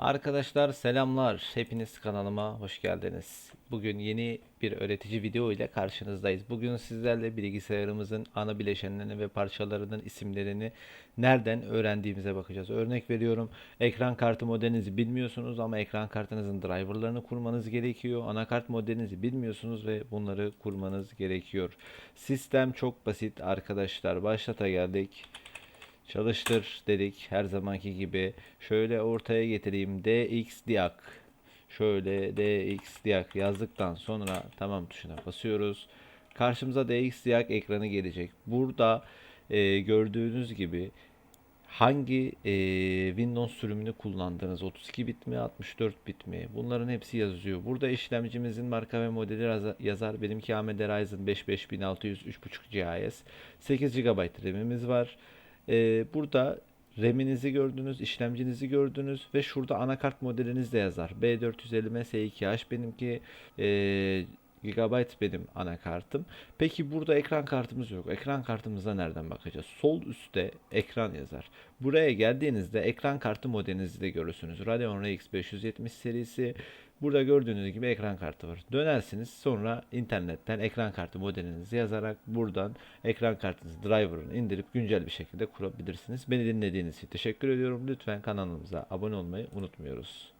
Arkadaşlar selamlar. Hepiniz kanalıma hoş geldiniz. Bugün yeni bir öğretici video ile karşınızdayız. Bugün sizlerle bilgisayarımızın ana bileşenlerini ve parçalarının isimlerini nereden öğrendiğimize bakacağız. Örnek veriyorum. Ekran kartı modelinizi bilmiyorsunuz ama ekran kartınızın driverlarını kurmanız gerekiyor. Anakart modelinizi bilmiyorsunuz ve bunları kurmanız gerekiyor. Sistem çok basit arkadaşlar. Başlata geldik. Çalıştır dedik her zamanki gibi. Şöyle ortaya getireyim. DX diak. Şöyle DX diak yazdıktan sonra tamam tuşuna basıyoruz. Karşımıza DX diak ekranı gelecek. Burada e, gördüğünüz gibi hangi e, Windows sürümünü kullandınız? 32 bit mi, 64 bit mi? Bunların hepsi yazıyor. Burada işlemcimizin marka ve modeli yaza- yazar. Benimki AMD Ryzen 5 5600 3.5 GHz. 8 GB RAM'imiz var. Ee, burada RAM'inizi gördünüz, işlemcinizi gördünüz ve şurada anakart modeliniz de yazar. B450M S2H benimki ee, Gigabyte benim anakartım. Peki burada ekran kartımız yok. Ekran kartımıza nereden bakacağız? Sol üstte ekran yazar. Buraya geldiğinizde ekran kartı modelinizi de görürsünüz. Radeon RX 570 serisi. Burada gördüğünüz gibi ekran kartı var. Dönersiniz sonra internetten ekran kartı modelinizi yazarak buradan ekran kartınızı driver'ını indirip güncel bir şekilde kurabilirsiniz. Beni dinlediğiniz için teşekkür ediyorum. Lütfen kanalımıza abone olmayı unutmuyoruz.